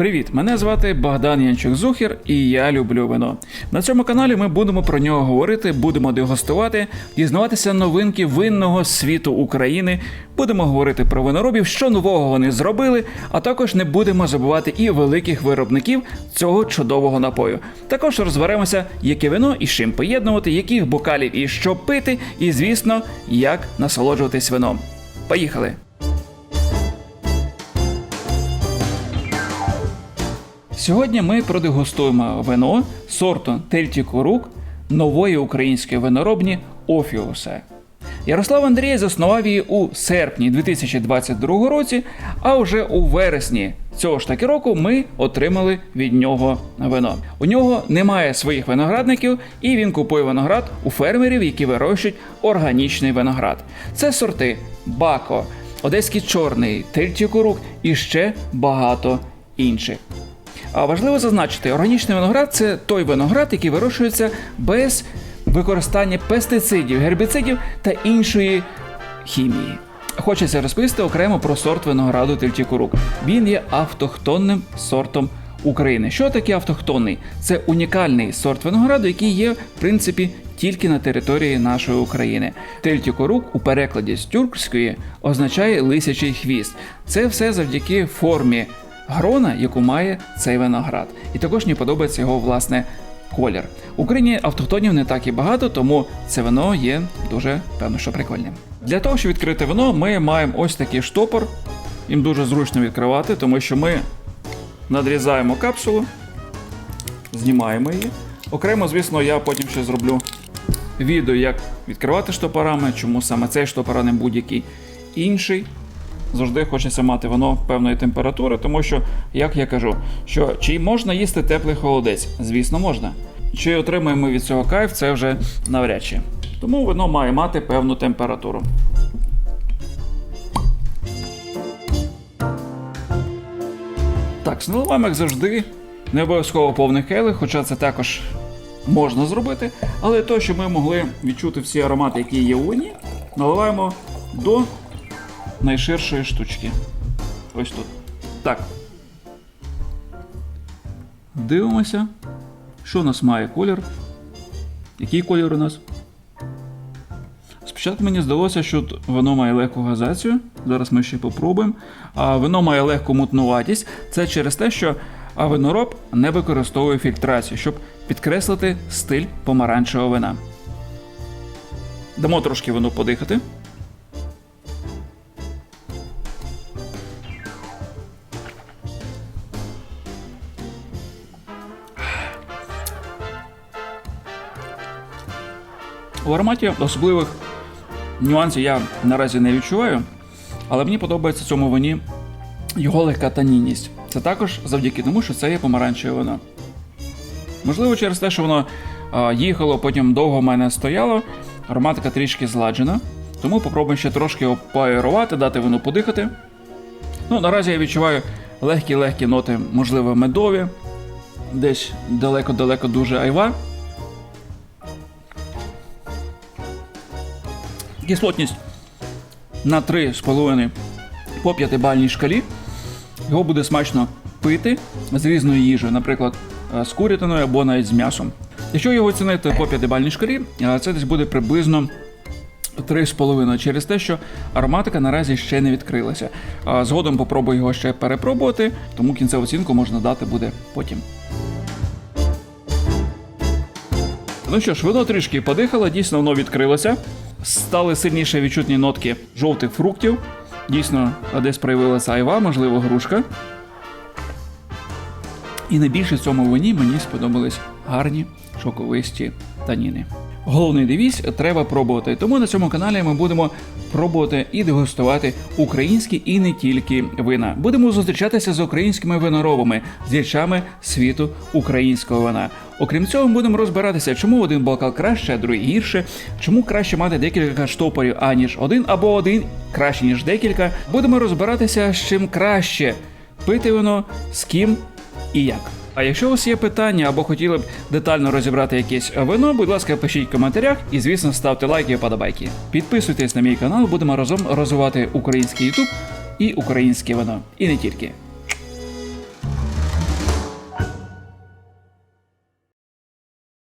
Привіт, мене звати Богдан Янчук Зухір, і я люблю вино. На цьому каналі ми будемо про нього говорити, будемо дегустувати, дізнаватися новинки винного світу України. Будемо говорити про виноробів, що нового вони зробили, а також не будемо забувати і великих виробників цього чудового напою. Також розберемося, яке вино і з чим поєднувати, яких бокалів і що пити, і звісно, як насолоджуватись вином. Поїхали! Сьогодні ми продегустуємо вино сорту Тельтікурук нової української виноробні Офіусе. Ярослав Андрій заснував її у серпні 2022 році, а вже у вересні цього ж таки року ми отримали від нього вино. У нього немає своїх виноградників, і він купує виноград у фермерів, які вирощують органічний виноград. Це сорти Бако, Одеський чорний, Тельтікурук і ще багато інших. А важливо зазначити, органічний виноград це той виноград, який вирощується без використання пестицидів, гербіцидів та іншої хімії. Хочеться розповісти окремо про сорт винограду Тильтікурук. Він є автохтонним сортом України. Що таке автохтонний? Це унікальний сорт винограду, який є, в принципі, тільки на території нашої України. Тельтікорук у перекладі з тюркської означає лисячий хвіст. Це все завдяки формі грона, яку має цей виноград. І також мені подобається його власне колір. В Україні автохтонів не так і багато, тому це вино є дуже певно, що прикольним. Для того, щоб відкрити вино, ми маємо ось такий штопор. Їм дуже зручно відкривати, тому що ми надрізаємо капсулу, знімаємо її. Окремо, звісно, я потім ще зроблю відео, як відкривати штопорами, чому саме цей штопор, а не будь-який інший завжди хочеться мати воно певної температури, тому що, як я кажу, що чи можна їсти теплий холодець? Звісно, можна. Чи отримаємо від цього кайф, це вже навряд чи. Тому воно має мати певну температуру. Так, наливаємо, як завжди, не обов'язково повний келих, хоча це також можна зробити. Але то, щоб ми могли відчути всі аромати, які є у вині, наливаємо до найширшої штучки. Ось тут. Так. Дивимося. Що у нас має колір? Який колір у нас? Спочатку мені здалося, що воно має легку газацію. Зараз ми ще попробуємо. А Вино має легку мутнуватість. Це через те, що винороб не використовує фільтрацію, щоб підкреслити стиль помаранчевого вина. Дамо трошки вино подихати. У ароматі особливих нюансів я наразі не відчуваю, але мені подобається цьому вині його легка танінність. Це також завдяки тому, що це є помаранчеве вино. Можливо, через те, що воно їхало, потім довго в мене стояло, ароматика трішки зладжена. Тому попробуємо ще трошки його поаерувати, дати вину подихати. Ну, Наразі я відчуваю легкі-легкі ноти, можливо, медові, десь далеко-далеко дуже айва. Кислотність на 3,5 по 5-бальній шкалі. Його буде смачно пити з різною їжею, наприклад, е, з курятиною або навіть з м'ясом. Якщо його оцінити по 5-бальній шкалі, е, це десь буде приблизно 3,5 через те, що ароматика наразі ще не відкрилася. Згодом попробую його ще перепробувати, тому кінцеву оцінку можна дати буде потім. Ну що ж, воно трішки подихало, дійсно воно відкрилося. Стали сильніше відчутні нотки жовтих фруктів. Дійсно, десь проявилася айва, можливо, грушка. І найбільше в цьому вині мені сподобались гарні шоковисті таніни. Головний девіз треба пробувати. Тому на цьому каналі ми будемо пробувати і дегустувати українські і не тільки вина. Будемо зустрічатися з українськими виноробами, з діячами світу українського вина. Окрім цього, ми будемо розбиратися, чому один бокал краще, а другий гірше, чому краще мати декілька штопорів, аніж один або один краще ніж декілька. Будемо розбиратися, з чим краще пити вино, з ким і як. А якщо у вас є питання або хотіли б детально розібрати якесь вино, будь ласка, пишіть в коментарях і, звісно, ставте лайки і вподобайки. Підписуйтесь на мій канал, будемо разом розвивати український YouTube і українське вино. І не тільки.